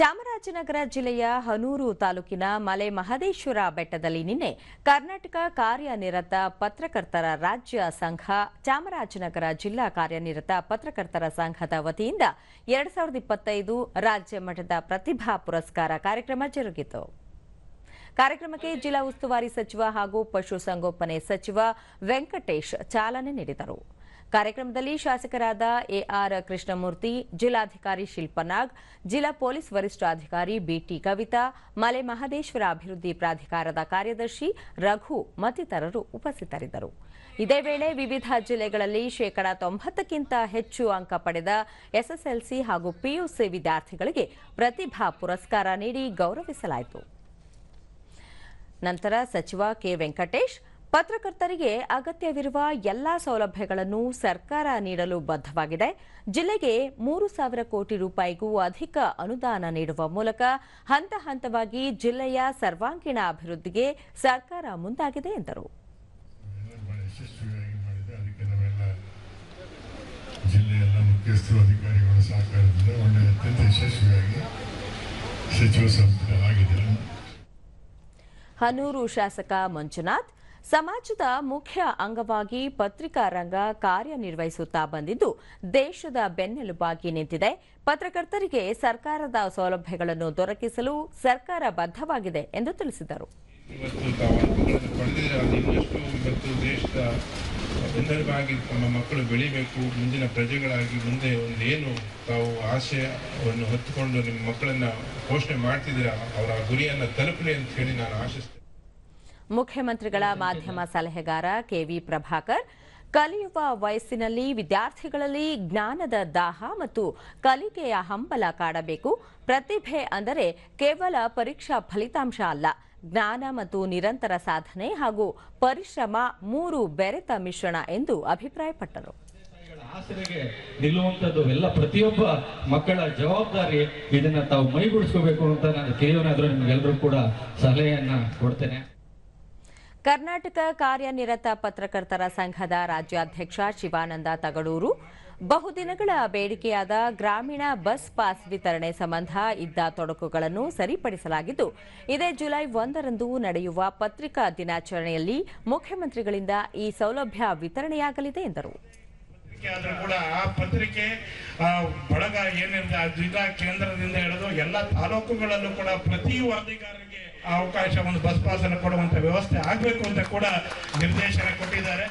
ಚಾಮರಾಜನಗರ ಜಿಲ್ಲೆಯ ಹನೂರು ತಾಲೂಕಿನ ಮಲೆ ಮಹದೇಶ್ವರ ಬೆಟ್ಟದಲ್ಲಿ ನಿನ್ನೆ ಕರ್ನಾಟಕ ಕಾರ್ಯನಿರತ ಪತ್ರಕರ್ತರ ರಾಜ್ಯ ಸಂಘ, ಚಾಮರಾಜನಗರ ಜಿಲ್ಲಾ ಕಾರ್ಯನಿರತ ಪತ್ರಕರ್ತರ ಸಂಘದ ವತಿಯಿಂದ ಎರಡ್ ಸಾವಿರದ ಇಪ್ಪತ್ತೈದು ರಾಜ್ಯ ಮಟ್ಟದ ಪ್ರತಿಭಾ ಪುರಸ್ಕಾರ ಕಾರ್ಯಕ್ರಮ ಜರುಗಿತು. ಕಾರ್ಯಕ್ರಮಕ್ಕೆ ಜಿಲ್ಲಾ ಉಸ್ತುವಾರಿ ಸಚಿವ ಹಾಗೂ ಪಶುಸಂಗೋಪನೆ ಸಚಿವ ವೆಂಕಟೇಶ್ ಚಾಲನೆ ನೀಡಿದರು. ಕಾರ್ಯಕ್ರಮದಲ್ಲಿ ಶಾಸಕರಾದ ಎಆರ್ ಕೃಷ್ಣಮೂರ್ತಿ, ಜಿಲ್ಲಾಧಿಕಾರಿ ಶಿಲ್ಪನಾಗ್ ಜಿಲ್ಲಾ ಪೊಲೀಸ್ ವರಿಷ್ಠಾಧಿಕಾರಿ ಬಿಟಿ ಕವಿತಾ, ಮಲೆ ಮಹದೇಶ್ವರ ಅಭಿವೃದ್ಧಿ ಪ್ರಾಧಿಕಾರದ ಕಾರ್ಯದರ್ಶಿ ರಘು ಮತ್ತಿತರರು ಉಪಸ್ಥಿತರಿದ್ದರು. ಇದೇ ವೇಳೆ ವಿವಿಧ ಜಿಲ್ಲೆಗಳಲ್ಲಿ ಶೇಕಡಾ ತೊಂಬತ್ತಕ್ಕಿಂತ ಹೆಚ್ಚು ಅಂಕ ಪಡೆದ ಎಸ್ಎಸ್ಎಲ್ಸಿ ಹಾಗೂ ಪಿಯುಸಿ ವಿದ್ಯಾರ್ಥಿಗಳಿಗೆ ಪ್ರತಿಭಾ ಪುರಸ್ಕಾರ ನೀಡಿ ಗೌರವಿಸಲಾಯಿತು. ನಂತರ ಸಚಿವ ಕೆ ವೆಂಕಟೇಶ್ ಪತ್ರಕರ್ತರಿಗೆ ಅಗತ್ಯವಿರುವ ಎಲ್ಲಾ ಸೌಲಭ್ಯಗಳನ್ನು ಸರ್ಕಾರ ನೀಡಲು ಬದ್ಧವಾಗಿದೆ. ಜಿಲ್ಲೆಗೆ ಮೂರು ಸಾವಿರ ಕೋಟಿ ರೂಪಾಯಿಗೂ ಅಧಿಕ ಅನುದಾನ ನೀಡುವ ಮೂಲಕ ಹಂತ ಹಂತವಾಗಿ ಜಿಲ್ಲೆಯ ಸರ್ವಾಂಗೀಣ ಅಭಿವೃದ್ಧಿಗೆ ಸರ್ಕಾರ ಮುಂದಾಗಿದೆ ಎಂದರು. ಹನೂರು ಶಾಸಕ ಮಂಜುನಾಥ್ ಸಮಾಜದ ಮುಖ್ಯ ಅಂಗವಾಗಿ ಪತ್ರಿಕಾ ರಂಗ ಕಾರ್ಯನಿರ್ವಹಿಸುತ್ತಾ ಬಂದಿದ್ದು, ದೇಶದ ಬೆನ್ನೆಲುಬಾಗಿ ನಿಂತಿದೆ. ಪತ್ರಕರ್ತರಿಗೆ ಸರ್ಕಾರದ ಸೌಲಭ್ಯಗಳನ್ನು ದೊರಕಿಸಲು ಸರ್ಕಾರ ಬದ್ಧವಾಗಿದೆ ಎಂದು ತಿಳಿಸಿದರು. ಬೆನ್ನೆಲುಬಾಗಿ ತಮ್ಮ ಮಕ್ಕಳು ಬೆಳಿಬೇಕು, ಮುಂದಿನ ಪ್ರಜೆಗಳಾಗಿ ಮುಂದೆ ಒಂದು ಏನು ತಾವು ಆಶಯವನ್ನು ಹೊತ್ತುಕೊಂಡು ನಿಮ್ಮ ಮಕ್ಕಳನ್ನ ಪೋಷಣೆ ಮಾಡ್ತಿದ್ದೀರಾ, ಅವರ ಗುರಿಯನ್ನು ತಲುಪಲಿ ಅಂತ ಹೇಳಿ ನಾನು ಆಶಿಸ್ತೇನೆ ಮುಖ್ಯಮಂತ್ರಿಗಳ ಮಾಧ್ಯಮ ಸಲಹೆಗಾರ ಕೆವಿ ಪ್ರಭಾಕರ್, ಕಲಿಯುವ ವಯಸ್ಸಿನಲ್ಲಿ ವಿದ್ಯಾರ್ಥಿಗಳಲ್ಲಿ ಜ್ಞಾನದ ದಾಹ ಮತ್ತು ಕಲಿಕೆಯ ಹಂಬಲ ಕಾಡಬೇಕು. ಪ್ರತಿಭೆ ಅಂದರೆ ಕೇವಲ ಪರೀಕ್ಷಾ ಫಲಿತಾಂಶ ಅಲ್ಲ, ಜ್ಞಾನ ಮತ್ತು ನಿರಂತರ ಸಾಧನೆ ಹಾಗೂ ಪರಿಶ್ರಮ ಮೂರು ಬೆರೆತ ಮಿಶ್ರಣ ಎಂದು ಅಭಿಪ್ರಾಯಪಟ್ಟರು. ಆಸರೆಗೆ ನಿಲ್ಲುವಂಥದ್ದು ಎಲ್ಲ ಪ್ರತಿಯೊಬ್ಬ ಮಕ್ಕಳ ಜವಾಬ್ದಾರಿ. ಇದನ್ನ ತಾವು ಮೈಗೂಡಿಸ್ಕೋಬೇಕು ಅಂತ ನಾನು ಕಿರಿಯವನಾದ್ರೂ ನಿಮ್ಗೆಲ್ಲರೂ ಕೂಡ ಸಲಹೆಯನ್ನ ಕೊಡ್ತೇನೆ. ಕರ್ನಾಟಕ ಕಾರ್ಯನಿರತ ಪತ್ರಕರ್ತರ ಸಂಘದ ರಾಜ್ಯಾಧ್ಯಕ್ಷ ಶಿವಾನಂದ ತಗಡೂರು ಬಹುದಿನಗಳ ಬೇಡಿಕೆಯಾದ ಗ್ರಾಮೀಣ ಬಸ್ ಪಾಸ್ ವಿತರಣೆ ಸಂಬಂಧ ಇದ್ದ ತೊಡಕುಗಳನ್ನು ಸರಿಪಡಿಸಲಾಗಿದ್ದು, ಇದೇ ಜುಲೈ ಒಂದರಂದು ನಡೆಯುವ ಪತ್ರಿಕಾ ದಿನಾಚರಣೆಯಲ್ಲಿ ಮುಖ್ಯಮಂತ್ರಿಗಳಿಂದ ಈ ಸೌಲಭ್ಯ ವಿತರಣೆಯಾಗಲಿದೆ ಎಂದರು. ಆದ್ರೂ ಕೂಡ ಆ ಪತ್ರಿಕೆ, ಆ ಬಳಗ ಆ ಜಿಲ್ಲಾ ಕೇಂದ್ರದಿಂದ ಹಿಡಿದು ಎಲ್ಲ ತಾಲೂಕುಗಳಲ್ಲೂ ಕೂಡ ಪ್ರತಿ ಆ ಅವಕಾಶ ಒಂದು ಬಸ್ ಪಾಸನ್ನು ಕೊಡುವಂತ ವ್ಯವಸ್ಥೆ ಆಗಬೇಕು ಅಂತ ಕೂಡ ನಿರ್ದೇಶನ ಕೊಟ್ಟಿದ್ದಾರೆ.